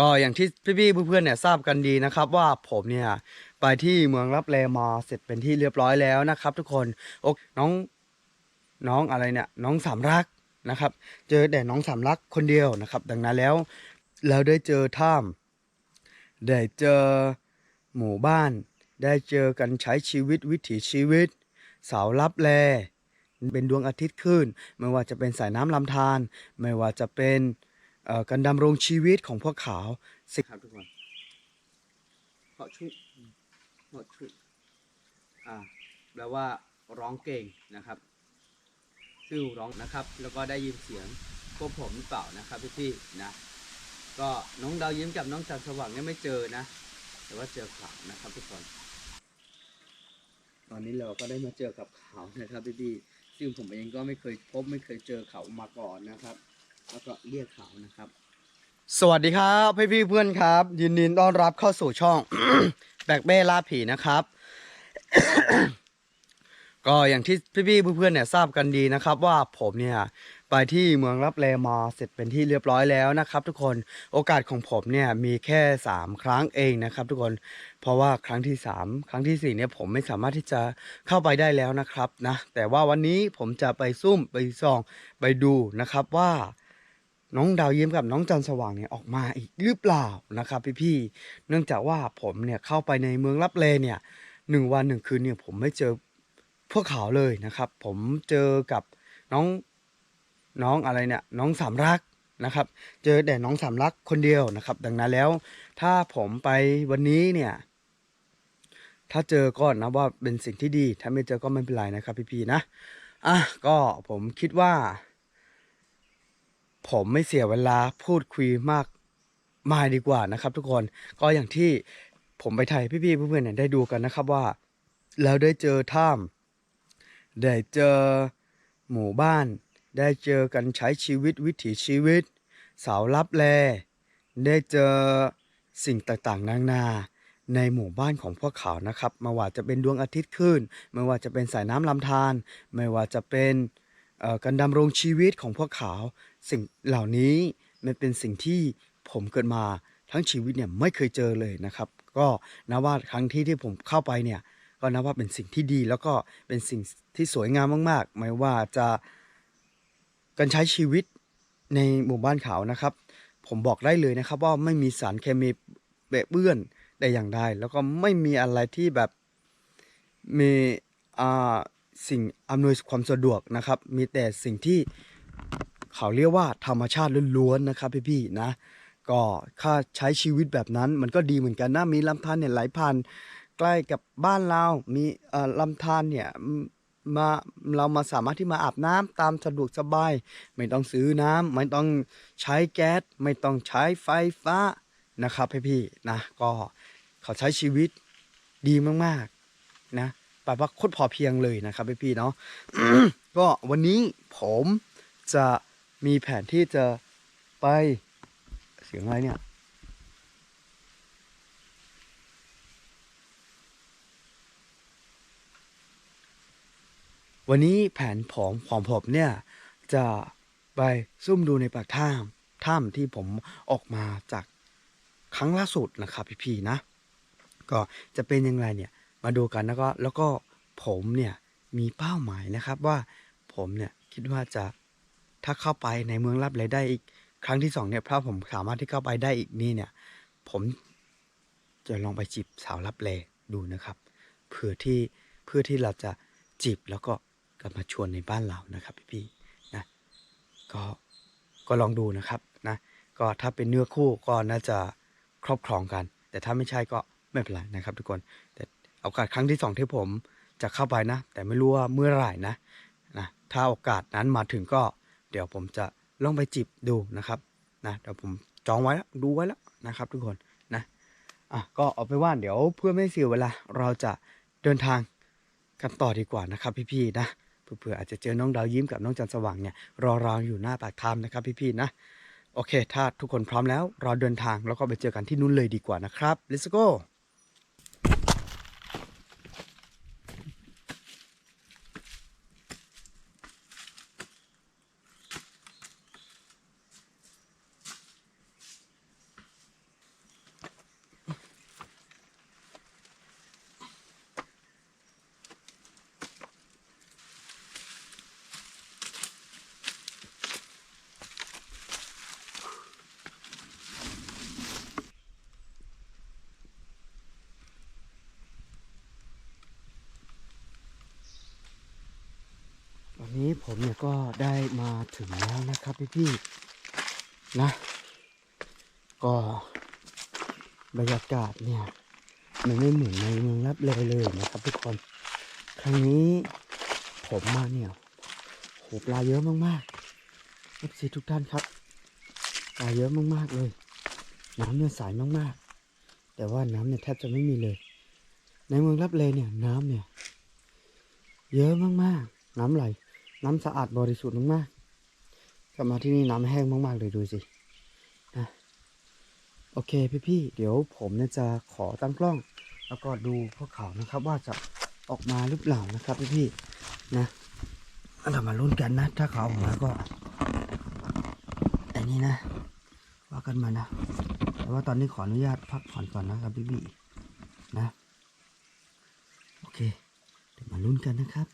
ก็อย่างที่พี่ๆเพื่อนๆเนี่ยทราบกันดีนะครับ ว่าผมเนี่ยไปที่เมืองรับแลมาเสร็จเป็นที่เรียบร้อยแล้วนะครับ ทุกคนโอ้น้องน้องอะไรเนี่ยน้องสามรักนะครับ เจอแต่น้องสามรักคนเดียวนะครับ ดังนั้นแล้วแล้วได้เจอถ้ำได้เจอหมู่บ้าน ได้เจอกันใช้ชีวิตวิถีชีวิตเสารับแลเป็นดวงอาทิตย์ขึ้น ไม่ว่าจะเป็นสายน้ำลำธารไม่ว่าจะเป็น การดำรงชีวิตของพวกเขาสิครับทุกคนเพราะชุเพราะชุอ่าแปลว่าร้องเก่งนะครับชื่อร้องนะครับ แล้วก็ได้ยินเสียงพวกผมหรือเปล่านะครับพี่ๆนะก็น้องดาวยิ้มกับน้องจันทร์สว่างเนี่ยไม่เจอนะ แต่ว่าเจอเขานะครับทุกคน ตอนนี้เราก็ได้มาเจอกับเขานะครับพี่ๆซึ่งผมเองก็ไม่เคยพบไม่เคยเจอเขามาก่อนนะครับ แล้วก็เรียกเขานะครับ สวัสดีครับพี่พี่เพื่อนครับ ยินดีต้อนรับเข้าสู่ช่อง แบกเบ้ล่าผีนะครับ ก็อย่างที่พี่พี่ๆเพื่อนๆเนี่ยทราบกันดีนะครับ ว่าผมเนี่ยไปที่เมืองรับแลมาเสร็จเป็นที่เรียบร้อยแล้วนะครับ ทุกคนโอกาสของผมเนี่ยมีแค่สามครั้งเองนะครับ ทุกคนเพราะว่าครั้งที่ 3 ครั้งที่4เนี่ยผมไม่สามารถที่จะเข้าไปได้แล้วนะครับนะแต่ว่าวันนี้ผมจะไปซุ่มไปส่องไปดูนะครับว่า น้องดาวยิ้มกับน้องจันสว่างเนี่ยออกมาอีกหรือเปล่านะครับพี่ๆเนื่องจากว่าผมเนี่ยเข้าไปในเมืองลับเลเนี่ยหนึ่งวันหนึ่งคืนเนี่ยผมไม่เจอพวกเขาเลยนะครับ ผมเจอกับน้องน้องอะไรเนี่ยน้องสามรักนะครับ เจอแต่น้องสามรักคนเดียวนะครับ ดังนั้นแล้ว ถ้าผมไปวันนี้เนี่ยถ้าเจอก็นะว่าเป็นสิ่งที่ดี ถ้าไม่เจอก็ไม่เป็นไรนะครับพี่ๆนะ อะก็ผมคิดว่า ผมไม่เสียเวลาพูดคุยมากมายดีกว่านะครับ ทุกคนก็อย่างที่ผมไปไทยพี่ๆเพื่อนๆเนี่ยได้ดูกันนะครับว่า แล้วได้เจอถ้ำได้เจอหมู่บ้าน ได้เจอกันใช้ชีวิตวิถีชีวิต สาลับแล ได้เจอสิ่งต่างๆ นานาในหมู่บ้านของพวกเขานะครับไม่ว่าจะเป็นดวงอาทิตย์ขึ้น ไม่ว่าจะเป็นสายน้ำลำธารไม่ว่าจะเป็นการดำรงชีวิตของพวกเขา สิ่งเหล่านี้มันเป็นสิ่งที่ผมเกิดมาทั้งชีวิตเนี่ยไม่เคยเจอเลยนะครับ ก็นับว่าครั้งที่ที่ผมเข้าไปเนี่ยก็นับว่าเป็นสิ่งที่ดีแล้วก็เป็นสิ่งที่สวยงามมากๆ ไม่ว่าจะการใช้ชีวิตในหมู่บ้านเขานะครับ ผมบอกได้เลยนะครับว่าไม่มีสารเคมีเปะเปื้อนแต่อย่างใดแล้วก็ไม่มีอะไรที่แบบมีอ่าสิ่งอำนวยความสะดวกนะครับ มีแต่สิ่งที่ เขาเรียกว่าธรรมชาติล้วนๆนะครับพี่ๆนะก็ค่าใช้ชีวิตแบบนั้นมันก็ดีเหมือนกันนะมีลำธารเนี่ยไหลผ่านใกล้กับบ้านเรามีเอ่อลำธารเนี่ยมาเรามาสามารถที่มาอาบน้ำตามสะดวกสบาย ไม่ต้องซื้อน้ำไม่ต้องใช้แก๊สไม่ต้องใช้ไฟฟ้านะครับพี่ๆนะก็เขาใช้ชีวิตดีมากๆนะแปลว่าโคตรพอเพียงเลยนะครับพี่ๆเนาะก็วันนี้ผมจะ มีแผนที่จะไปเสียงอะไรเนี่ย วันนี้แผนของของผมเนี่ยจะไปซุ่มดูในปากถ้ำถ้ำที่ผมออกมาจากครั้งล่าสุดนะครับพี่ๆนะ ก็จะเป็นยังไงเนี่ยมาดูกันแล้วก็แล้วก็ผมเนี่ยมีเป้าหมายนะครับว่าผมเนี่ยคิดว่าจะ ถ้าเข้าไปในเมืองลับเลยได้อีกครั้งที่สองเนี่ยถ้าผมสามารถที่เข้าไปได้อีกนี่เนี่ย ผมจะลองไปจีบสาวลับแลดูนะครับ เพื่อที่เพื่อที่เราจะจีบแล้วก็กลับมาชวนในบ้านเรานะครับพี่ๆนะก็ก็ลองดูนะครับนะก็ถ้าเป็นเนื้อคู่ก็น่าจะครอบครองกัน แต่ถ้าไม่ใช่ก็ไม่เป็นไรนะครับ ทุกคน แต่โอกาสครั้งที่สองที่ผมจะเข้าไปนะ แต่ไม่รู้ว่าเมื่อไหร่นะนะถ้าโอกาสนั้นมาถึงก็ เดี๋ยวผมจะลองไปจีบดูนะครับนะเดี๋ยวผมจองไว้แล้วดูไว้แล้วนะครับ ทุกคนนะอะก็เอาไปว่าเดี๋ยวเพื่อไม่เสียเวลาเราจะเดินทางกันต่อดีกว่านะครับ พี่ๆนะเผื่ออาจจะเจอน้องดาวยิ้มกับน้องจันสว่างเนี่ยรอเราอยู่หน้าปากถ้ำนะครับ พี่ๆนะโอเค ถ้าทุกคนพร้อมแล้วเราเดินทางแล้วก็ไปเจอกันที่นู้นเลยดีกว่านะครับ let's go ส ก็ได้มาถึงแล้วนะครับพี่ๆนะ ก็บรรยากาศเนี่ย มันไม่เหมือนในเมืองรับเลยเลยนะครับทุกคน ครั้งนี้ผมมาเนี่ยโหปลาเยอะมากๆเอฟซีทุกท่านครับ ปลาเยอะมากๆเลย น้ำเนี่ยใสมากๆ แต่ว่าน้ำเนี่ยแทบจะไม่มีเลย ในเมืองรับเลยเนี่ยน้ำเนี่ย เยอะมากๆ น้ำไหล น้ำสะอาดบริสุทธิ์มากๆกลับมาที่นี่น้ำแห้งมาก ๆ เลยดูสินะโอเคพี่ๆเดี๋ยวผมเนี่ยจะขอตั้งกล้อง แล้วก็ดูพวกเขานะครับว่าจะออกมาหรือเปล่านะครับพี่ๆนะเรามาลุ้นกันนะ ถ้าเขาออกมาก็ไอ้นี่นะว่ากันมานะ แต่ว่าตอนนี้ขออนุญาตพักผ่อนก่อนนะครับพี่ๆนะ โอเคเดี๋ยวมาลุ้นกันนะครับ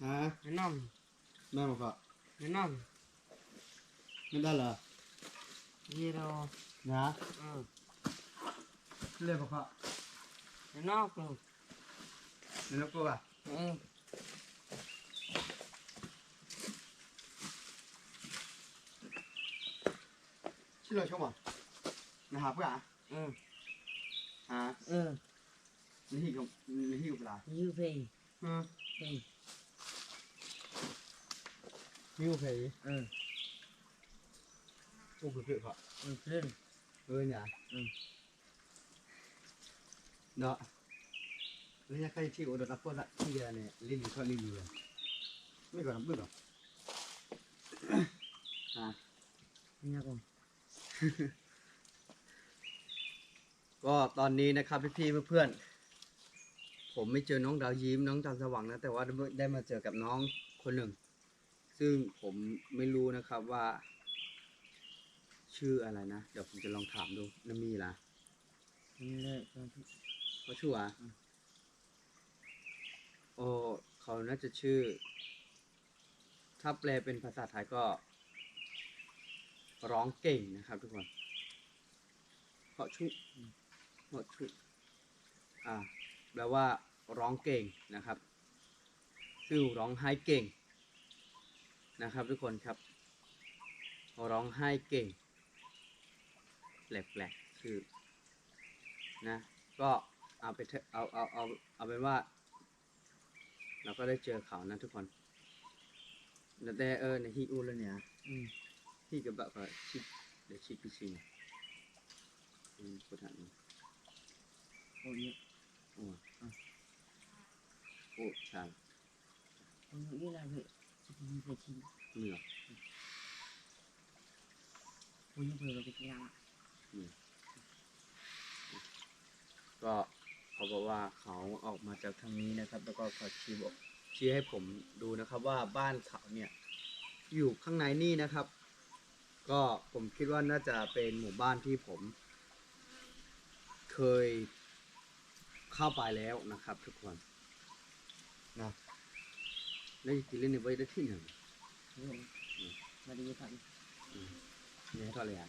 แม่มาพะ Nó nằm ไม่ได้เหรอ gì đâu นะ Ừ เรียกมาพะ Nó nóc rồi เรียกกูอะ Ừ ชื่ออะไรชอบอะนะฮะเพื่อนอะ Ừ ฮะ Ừ นี่ที่กับนี่ที่กับปลา Như vậy อืม Thì มิวเพย์ Ừ โอ้เพื่อนพะ Ừ lên เออเนี่ยอืมเนาะแล้วยังใครที่โอดรับพวกละที่เนี่ยลิลลี่เขาลิลลี่อะไม่ก่อนไม่ก่อนอะ Nhà con ก็ตอนนี้นะครับพี่ๆเพื่อนๆผมไม่เจอน้องดาวยิ้มน้องจันทร์สว่างนะ แต่ว่าได้มาเจอกับน้องคนหนึ่ง ซึ่งผมไม่รู้นะครับว่า ชื่ออะไรนะ เดี๋ยวผมจะลองถามดูนามีล่ะ Lên con thích เขาชื่อว่าโอ้เขาน่าจะชื่อ ถ้าแปลเป็นภาษาไทยก็ ร้องเก่งนะครับทุกคนเพราะชุเพราะชุอ่าแปลว่าร้องเก่งนะครับ คือร้องไห้เก่ง นะครับทุกคนครับ ร้องไห้เก่ง แปลกๆชื่อนะ ก็เอาไปเถอะเอาเอาเอาเอาเป็นว่า เราก็ได้เจอเขานะทุกคนแต่แต่เออในที่อูแล้วเนี่ย Ừ ที่กับแบบว่าชิดเดี๋ยวชิดพิชินอืมกูถามนี่ Ôi nhỉ โอ้อะโอ้ใช่ Ôi nhỉ là vậy Như vậy thì เหนือ Ôi như vậy là cái nhà ก็เขาบอกว่าเขาออกมาจากทางนี้นะครับ แล้วก็เขาชี้บอกชี้ให้ผมดูนะครับ ว่าบ้านเขาเนี่ยอยู่ข้างในนี่นะครับ ก็ผมคิดว่าน่าจะเป็นหมู่บ้านที่ผม เคยเข้าไปแล้วนะครับ ทุกคน แล้วจริงๆเล่นในไว้ได้ที่หนึ่ง Ví dụ Mà đi thẳng เนี่ยเท่าไหร่อะ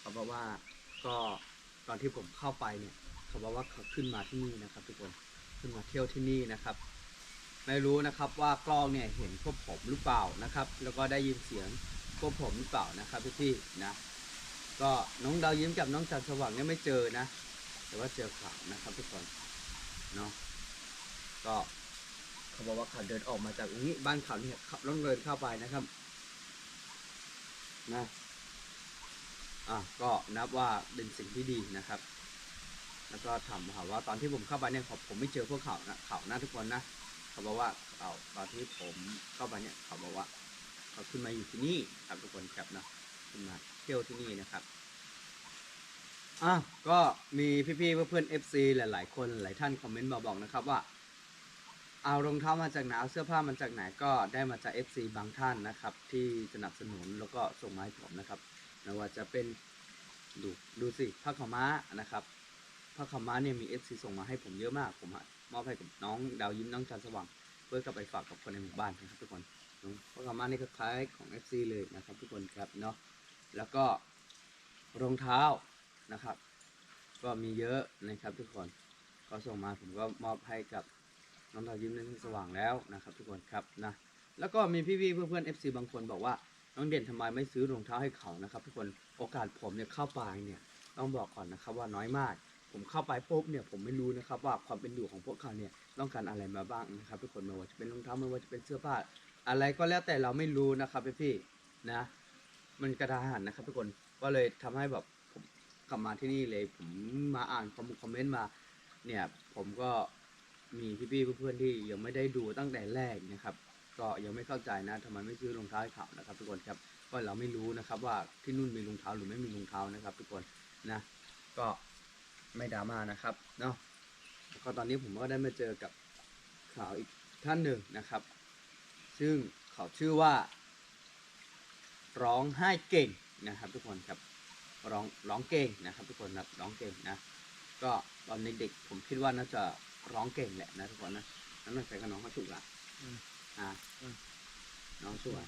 เขาบอกว่าก็ตอนที่ผมเข้าไปเนี่ย เขาบอกว่าเขาขึ้นมาที่นี่นะครับ ทุกคนขึ้นมาเที่ยวที่นี่นะครับ ไม่รู้นะครับว่ากล้องเนี่ยเห็นพวกผมหรือเปล่านะครับ แล้วก็ได้ยินเสียงพวกผมหรือเปล่านะครับพี่ๆนะก็น้องดาวยิ้มกับน้องจันทร์สว่างเนี่ยไม่เจอนะ แต่ว่าเจอเขานะครับทุกคนเนาะก็ เขาบอกว่าเขาเดินออกมาจากตรงนี้บ้านเขาเนี่ยเขาต้องเดินเข้าไปนะครับนะอะก็นับว่าเป็นสิ่งที่ดีนะครับ แล้วก็ถามหาว่าตอนที่ผมเข้าไปเนี่ยผมผมไม่เจอพวกเขานะเขาหนะทุกคนนะเขาบอกว่าเขาตอนที่ผมเข้าไปเนี่ยเขาบอกว่าเขาขึ้นมาอยู่ที่นี่ครับทุกคนครับนะขึ้นมาเที่ยวที่นี่นะครับอะก็มีพี่ๆเพื่อนๆ FC หลายๆ คนหลายท่านคอมเมนต์มาบอกนะครับว่า เอารองเท้ามาจากไหนเอาเสื้อผ้ามาจากไหนก็ได้มาจาก FC บางท่านนะครับ ที่สนับสนุนแล้วก็ส่งมาให้ผมนะครับไม่ว่าจะเป็นดูดูสิผ้าขาวม้านะครับผ้าขาวม้าเนี่ยมี FC ส่งมาให้ผมเยอะมาก ผมมอบให้กับน้องดาวยิ้มน้องจันสว่างเพื่อกลับไปฝากกับคนในหมู่บ้านนะครับทุกคนเนอะผ้าขาวม้านี่คล้ายของ FC เลยนะครับ ทุกคนครับเนาะแล้วก็รองเท้านะครับ ก็มีเยอะนะครับทุกคนก็ส่งมาผมก็มอบให้กับ น้องดาวยิ้มนั้นสว่างแล้วนะครับ ทุกคนครับนะแล้วก็มีพี่ๆเพื่อนๆ FC บางคนบอกว่าน้องเด่นทำไมไม่ซื้อรองเท้าให้เขานะครับ ทุกคนโอกาสผมเนี่ยเข้าไปเนี่ยต้องบอกก่อนนะครับว่าน้อยมาก ผมเข้าไปปุ๊บเนี่ยผมไม่รู้นะครับว่าความเป็นอยู่ของพวกเขาเนี่ยต้องการอะไรมาบ้างนะครับ ทุกคนไม่ว่าจะเป็นรองเท้าไม่ว่าจะเป็นเสื้อผ้า อะไรก็แล้วแต่เราไม่รู้นะครับพี่ๆนะมันกระดาหันนะครับ ทุกคนก็เลยทำให้แบบผมกลับมาที่นี่เลย ผมมาอ่านคอมเมนต์มา เนี่ยผมก็ มีพี่ๆเพื่อนๆที่ยังไม่ได้ดูตั้งแต่แรกนะครับ ก็ยังไม่เข้าใจนะทำไมไม่ซื้อรองเท้าให้เขานะครับ ทุกคนครับก็เราไม่รู้นะครับ ว่าที่นู่นมีรองเท้าหรือไม่มีรองเท้านะครับ ทุกคนนะก็ไม่ดราม่านะครับเนาะก็ตอนนี้ผมก็ได้มาเจอกับข่าวอีกท่านหนึ่งนะครับ ซึ่งเขาชื่อว่า ร้องไห้เก่งนะครับ ทุกคนครับร้องร้องเก่งนะครับ ทุกคนครับร้องเก่งนะ ก็ตอนเด็กๆผมคิดว่าน่าจะ ร้องเก่งแหละนะทุกคนนะนั่นน่าใส่กับน้องเขาถูกละอืมอ่าอืม น้องช่วย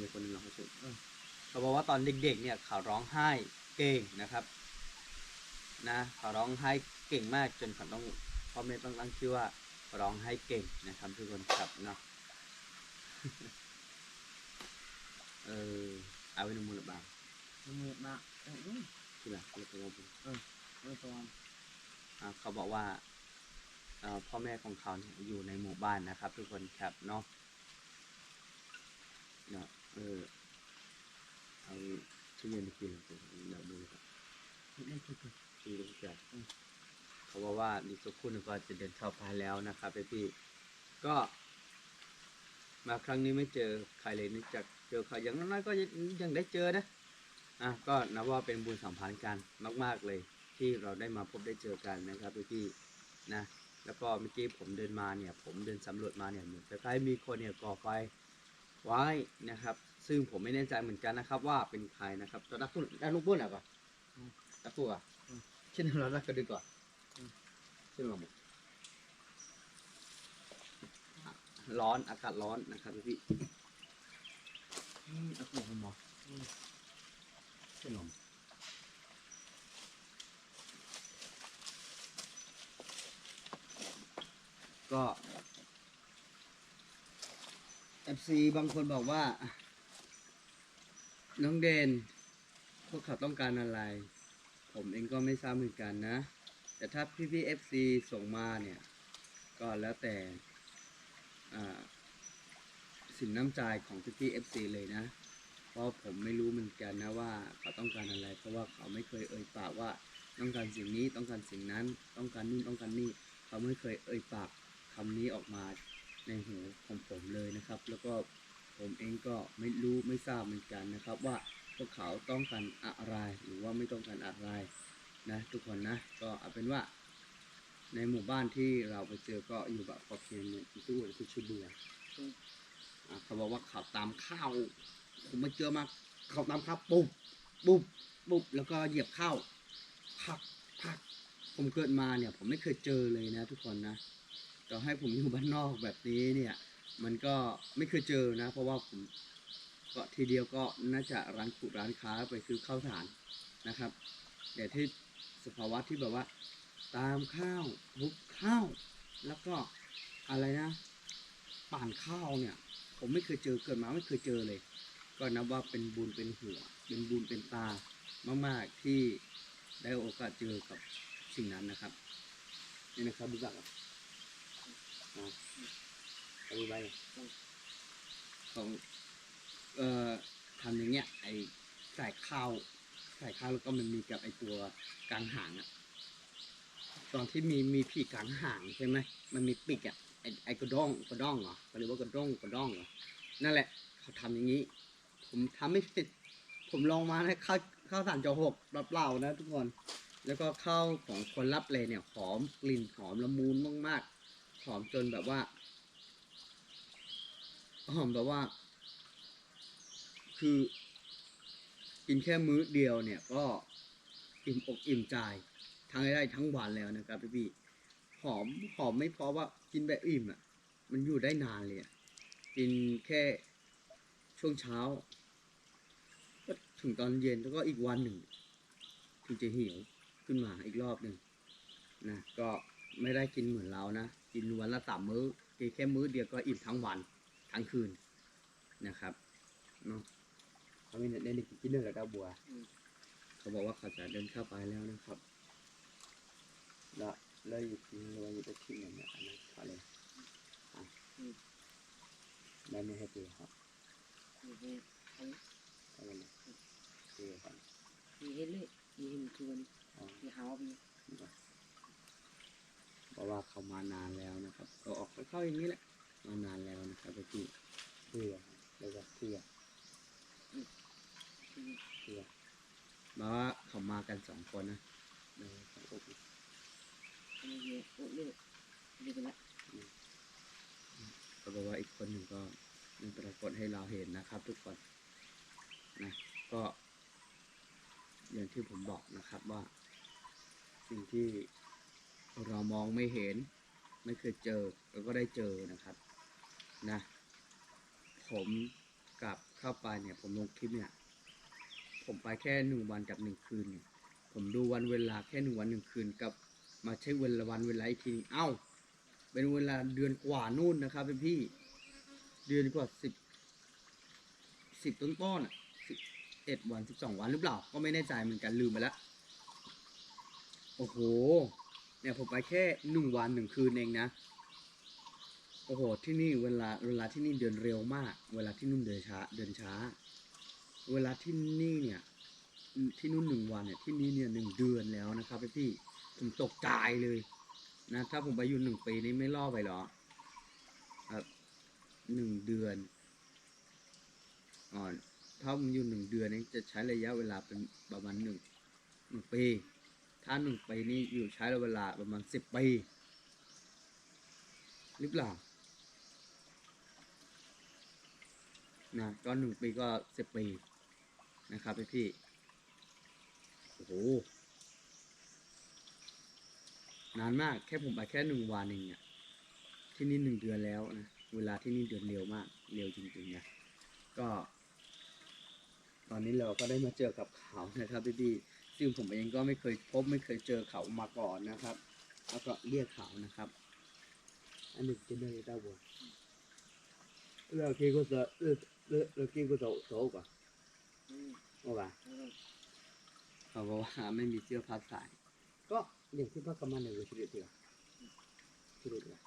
มีคนหนึงน้องเขาช่วยเขาบอกว่าตอนเด็กๆ เนี่ยเขาร้องไห้เก่งนะครับ นะเขาร้องไห้เก่งมากจนเขาต้องพ่อแม่ต้องตั้งชื่อว่าร้องไห้เก่งนะครับทุกคนครับเนาะ เออเอาไว้ในมือหรือเปล่า มือมาเออนี่คือแบบคือตัวผมมือตัวอ่าเขาบอกว่าเอ่อ พ่อแม่ของเขาเนี่ยอยู่ในหมู่บ้านนะครับ ทุกคนครับเนาะเนาะเออเอาทุเรียนไปกินเดี๋ยวดูครับเล่นคือที่รู้จักเขาบอกว่าดีสุคุณก็จะเดินเข้าไปแล้วนะครับพี่พี่ก็ มาครั้งนี้ไม่เจอใครเลยนอกจากเจอเขาอย่างน้อยก็ยังได้เจอนะอะก็นับว่าเป็นบุญสัมพันธ์กันมาก ๆเลย ที่เราได้มาพบได้เจอกันนะครับพี่นะ แล้วก็เมื่อกี้ผมเดินมาเนี่ย ผมเดินสำรวจมาเนี่ยเหมือนคล้ายๆมีคนเนี่ยก่อไฟไว้นะครับ ซึ่งผมไม่แน่ใจเหมือนกันนะครับ ว่าเป็นใครนะครับตอนนักตุนได้ลูกบุ้นอะก่อนนักตัวอะเช่นเรานักกระดึกก่อนเช่นเราหมดอะร้อนอากาศร้อนนะครับพี่พี่อืมอากาศหมอเช่นลม ก็ FC บางคนบอกว่า น้องเดน พวกเขาต้องการอะไร ผมเองก็ไม่ทราบเหมือนกันนะ แต่ถ้าพี่พี่เอฟซีส่งมาเนี่ย ก็แล้วแต่สินน้ำใจของพี่พี่เอฟซีเลยนะ เพราะผมไม่รู้เหมือนกันนะว่าเขาต้องการอะไร เพราะว่าเขาไม่เคยเอ่ยปากว่าต้องการสิ่งนี้ต้องการสิ่งนั้น ต้องการนู่นต้องการนี่ เขาไม่เคยเอ่ยปาก คำนี้ออกมาในหูของผมเลยนะครับ แล้วก็ผมเองก็ไม่รู้ไม่ทราบเหมือนกันนะครับ ว่าพวกเขาต้องการอะไรหรือว่าไม่ต้องการอะไรนะทุกคนนะก็เอาเป็นว่า ในหมู่บ้านที่เราไปเจอก็อยู่แบบพอเพียงเนี่ยตู้คือชุดเบื่อเขาบอกว่าเขาตามข้าวผมมาเจอมาเขาตามข้าวปุ๊บปุ๊บปุ๊บแล้วก็เหยียบข้าวพักพักผมเกิดมาเนี่ยผมไม่เคยเจอเลยนะทุกคนนะ ต่อให้ผมอยู่บ้านนอกแบบนี้เนี่ย มันก็ไม่เคยเจอนะ เพราะว่าผมก็ทีเดียวก็น่าจะร้านขุดร้านค้าไปซื้อข้าวสารนะครับ แต่ที่สภาวะที่แบบว่า ตามข้าวทุบข้าว แล้วก็อะไรนะป่านข้าวเนี่ย ผมไม่เคยเจอเกิดมาไม่เคยเจอเลย ก็นับว่าเป็นบุญเป็นหัว เป็นบุญเป็นตามากๆที่ได้โอกาสเจอกับสิ่งนั้นนะครับนี่นะครับดูจักอะอ่ เอาดูไปของเอ่อทำอย่างเงี้ย ไอ้ใส่ข้าวใส่ข้าวแล้วก็มันมีกับไอ้ตัวกลางหางอะตอนที่มีมีผีกลางหางใช่ไหมมันมีปีกอะไอ้ไอ้กระด้องกระด้องเหรอเขาเรียกว่ากระด้องกระด้องเหรอนั่นแหละ เขาทำอย่างนี้ ผมทำไม่ผิดผมลองมานะข้าวข้าวสารจอหกเปล่านะทุกคน แล้วก็ข้าวของคนรับเลยเนี่ยหอมกลิ่นหอมละมุนมากๆ อมจนแบบว่า หอมแบบว่า คือกินแค่มื้อเดียวเนี่ยก็อิ่มอกอิ่มใจทั้งได้ทั้งวันแล้วนะครับพี่พี่หอมหอมไม่เพราะว่ากินแบบอิ่มอะ มันอยู่ได้นานเลยอะกินแค่ช่วงเช้าก็ถึงตอนเย็นแล้วก็อีกวันหนึ่งถึงจะหิวขึ้นมาอีกรอบหนึ่งนะก็ ไม่ได้กินเหมือนเรานะ กินวันละสามมื้อกินแค่มื้อเดียวก็อิ่มทั้งวันทั้งคืนนะครับเนาะเขาไม่ได้ได้กินเรื่องกับดาวบัว เขาบอกว่าเขาจะเดินเข้าไปแล้วนะครับแล้วแล้วอยู่ที่เราอยู่ที่ไหนเนี่ยอันนั้นเขาเลยอะได้ไม่ให้ตีครับมีเห็ดเอาไปเลยตีครับมีเห็ดเลยมีเห็ดชวนอ๋อมีหาวมีเพ ราะว่าเขามานานแล้วนะครับก็ออกเข้าๆอย่างนี้แหละมานานแล้วนะครับพี่เพื่อแล้วก็เพื่อเพื่อมาว่าเขามากันสองคนนะในสองอกมีเห็ดโอ้เลือดเลือดละก็บอกว่าอีกคนหนึ่งก็ยังปรากฏให้เราเห็นนะครับทุกคนนะก็อย่างที่ผมบอกนะครับว่า สิ่งที่ เรามองไม่เห็น ไม่เคยเจอเราก็ได้เจอนะครับนะผมกลับเข้าไปเนี่ย ผมลงคลิปเนี่ย ผมไปแค่หนึ่งวันกับหนึ่งคืนเนี่ยผมดูวันเวลาแค่หนึ่งวันหนึ่งคืนกับมาเช็คเวลาวันเวลาอีกทีนึงเอ้า เป็นเวลาเดือนกว่านู่นนะครับพี่พี่เดือนกว่าสิบสิบต้นต้นอะสิบเอ็ดวันสิบสองวันหรือเปล่า ก็ไม่แน่ใจเหมือนกันลืมไปแล้วโอ้โห เนี่ยผมไปแค่หนึ่งวันหนึ่งคืนเองนะ โอ้โห ที่นี่เวลาเวลาที่นี่เดินเร็วมาก เวลาที่นู่นเดินช้า เดินช้า เวลาที่นี่เนี่ยที่นู่นหนึ่งวันเนี่ยที่นี่เนี่ยหนึ่งเดือนแล้วนะครับพี่พี่ผมตกใจเลยนะถ้าผมไปอยู่หนึ่งปีนี้ไม่ล่อไปหรอครับหนึ่งเดือนอ่อนถ้าผมอยู่หนึ่งเดือนนี้จะใช้ระยะเวลาเป็นประมาณหนึ่งหนึ่งปี ถ้าหนึ่งปีนี้อยู่ใช้เวลาประมาณสิบปีหรือเปล่านะก็หนึ่งปีก็สิบปีนะครับพี่พี่โอ้โหนานมากแค่ผมไปแค่หนึ่งวันเองเนี่ยที่นี่หนึ่งเดือนแล้วนะเวลาที่นี่เดือนเร็วมากเร็วจริงๆนะก็ ตอนนี้เราก็ได้มาเจอกับเขานะครับพี่ๆ ซึ่งผมเองก็ไม่เคยพบไม่เคยเจอเขามาก่อนนะครับ แล้วก็เรียกเขานะครับ อันนี้จะได้ได้บ่เราคิดก็จะเออเราเราคิดก็จะโตกว่าอืมว่าปะเขาบอกว่าไม่มีเสื้อผ้าใส่ก็อย่างที่พ่อกำมันในวิชีวิตเดียวชีวิตเดียว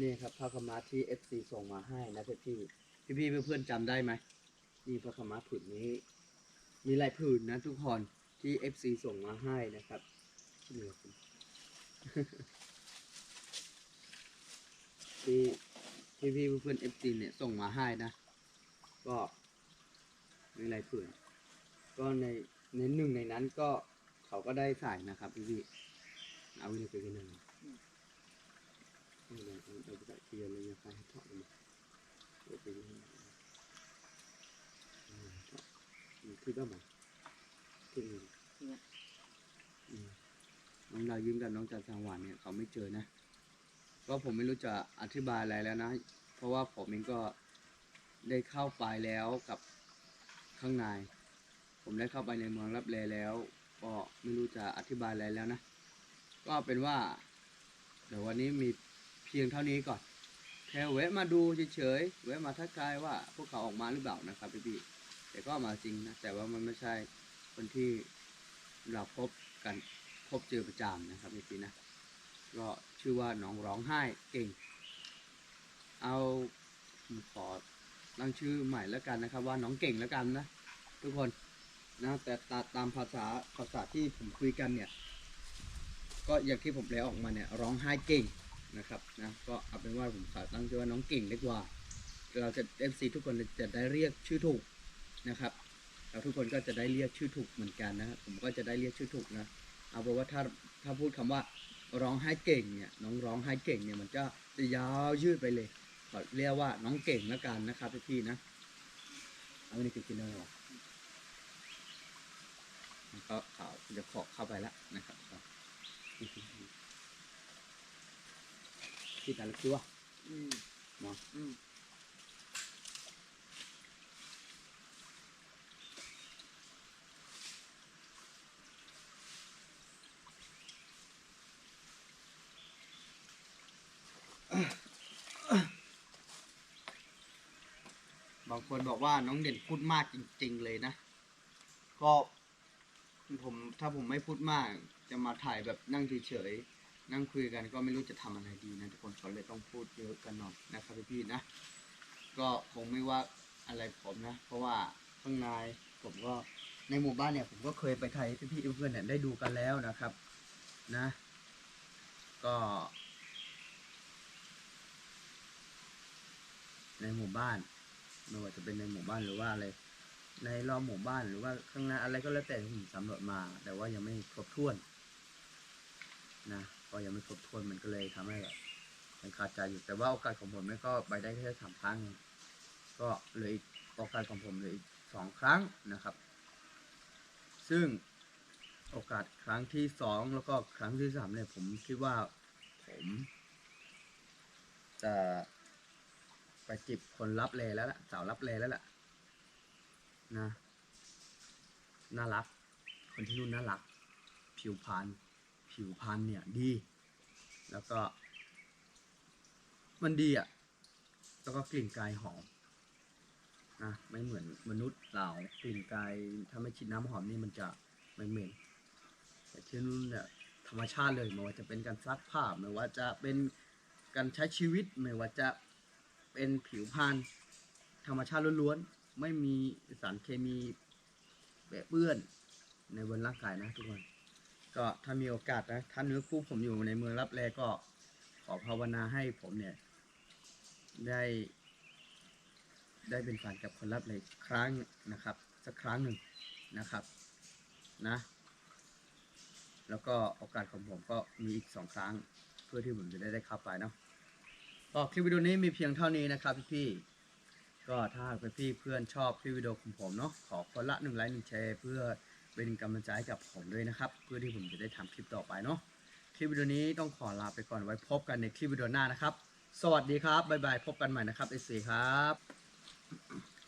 นี่ครับผ้าขาวม้าที่เอฟซีส่งมาให้นะพี่พี่พี่พี่เพื่อนๆจำได้ไหม นี่ผ้าขาวม้าผืนนี้ มีหลายผืนนะทุกคนที่เอฟซีส่งมาให้นะครับนี่ครับที่ที่พี่เพื่อนเอฟซีเนี่ยส่งมาให้นะ ก็มีหลายผืน ก็ในในหนึ่งในนั้นก็เขาก็ได้ใส่นะครับพี่พี่เอาไปเลยไปกันหนึ่งเอาเลยเอาเอาไปใส่เทียนเลยนะใส่ให้ทอดเลยเอาไปเลยอืมทอดอืม คือก็มาคือนี่เนี่ยอืมน้องดาวยิ้มกับน้องจันทร์สังหวานเนี่ยเขาไม่เจอนะก็ผมไม่รู้จะอธิบายอะไรแล้วนะ เพราะว่าผมเองก็ได้เข้าไปแล้วกับข้างใน ผมได้เข้าไปในเมืองรับแลแล้ว ก็ไม่รู้จะอธิบายอะไรแล้วนะ ก็เป็นว่าเดี๋ยววันนี้มีเพียงเท่านี้ก่อนแค่แวะมาดูเฉยๆแวะมาทักทายว่าพวกเขาออกมาหรือเปล่านะครับพี่ๆ แต่ก็มาจริงนะ แต่ว่ามันไม่ใช่คนที่เราพบกันพบเจอประจำนะครับพี่ๆนะ ก็ชื่อว่าน้องร้องไห้เก่ง เอาขอตั้งชื่อใหม่แล้วกันนะครับ ว่าน้องเก่งแล้วกันนะ ทุกคนนะแต่ตาตามภาษาภาษาที่ผมคุยกันเนี่ย ก็อย่างที่ผมแปลออกมาเนี่ยร้องไห้เก่งนะครับนะก็เอาเป็นว่าผมขอตั้งชื่อว่าน้องเก่งดีกว่า เราจะเอฟซีทุกคนจะได้เรียกชื่อถูก นะครับแล้วทุกคนก็จะได้เรียกชื่อถูกเหมือนกันนะครับผมก็จะได้เรียกชื่อถูกนะเอาเป็นว่าถ้าถ้าพูดคำว่าร้องไห้เก่งเนี่ยน้องร้องไห้เก่งเนี่ยมันจะจะยาวยืดไปเลยขอเรียกว่าน้องเก่งแล้วกันนะครับพี่ๆนะเอาอันนี้คือกินได้หรอแล้วก็เขาจะขอเข้าไปแล้วนะครับก็ที่แต่ละตัวอืมเนาะ คนบอกว่าน้องเด่นพูดมากจริง ๆ เลยนะ ก็ผมถ้าผมไม่พูดมาก จะมาถ่ายแบบนั่งเฉยๆนั่งคุยกันก็ไม่รู้จะทำอะไรดีนะทุกคนก็เลยต้องพูดเยอะกันหน่อยนะครับพี่ๆนะ ก็คงไม่ว่าอะไรผมนะ เพราะว่าข้างในผมก็ในหมู่บ้านเนี่ยผมก็เคยไปถ่ายพี่ๆเพื่อนๆเนี่ยได้ดูกันแล้วนะครับนะ ก็ในหมู่บ้าน ไม่ว่าจะเป็นในหมู่บ้านหรือว่าอะไร ในรอบหมู่บ้านหรือว่าข้างหน้าอะไรก็แล้วแต่ที่ผมสำรวจมา แต่ว่ายังไม่ครบถ้วนนะก็ยังไม่ครบถ้วนมันก็เลยทำให้แบบยังขาดใจอยู่แต่ว่าโอกาสของผมก็ไปได้แค่สามครั้งเองก็เหลืออีกโอกาสของผมเหลืออีกสองครั้งนะครับ ซึ่งโอกาสครั้งที่สองแล้วก็ครั้งที่สามเนี่ยผมคิดว่าผมจะ ไปจีบคนรับเลแล้วล่ะสาวรับเลแล้วล่ะนะน่ารัก คนที่นู่นน่ารัก ผิวพรรณผิวพรรณเนี่ยดี แล้วก็ มันดีอะ แล้วก็กลิ่นกายหอมนะไม่เหมือนมนุษย์เรากลิ่นกายถ้าไม่ฉีดน้ำหอมนี่มันจะไม่เหม็นแต่ที่นู่นเนี่ยธรรมชาติเลยไม่ว่าจะเป็นการซักผ้าไม่ว่าจะเป็นการใช้ชีวิตไม่ว่าจะ เป็นผิวพรรณธรรมชาติล้วนๆ ไม่มีสารเคมีแปะเปื้อนในบนร่างกายนะทุกคน ก็ถ้ามีโอกาสนะ ถ้าเนื้อคู่ผมอยู่ในเมืองรับแลก็ขอภาวนาให้ผมเนี่ย ได้ ได้เป็นแฟนกับคนรับเลยครั้งนะครับ สักครั้งหนึ่งนะครับ นะ แล้วก็โอกาสของผมก็มีอีกสองครั้ง เพื่อที่ผมจะได้ได้เข้าไปเนาะ ก็คลิปวิดีโอนี้มีเพียงเท่านี้นะครับพี่ๆก็ถ้าพี่เพื่อนชอบคลิปวิดีโอของผมเนาะขอคนละหนึ่งไลค์หนึ่งแชร์เพื่อเป็นกำลังใจให้กับผมด้วยนะครับ เพื่อที่ผมจะได้ทำคลิปต่อไปเนาะคลิปวิดีโอนี้ต้องขอลาไปก่อนไว้พบกันในคลิปวิดีโอหน้านะครับ สวัสดีครับบ๊ายบายพบกันใหม่นะครับเอซีครับ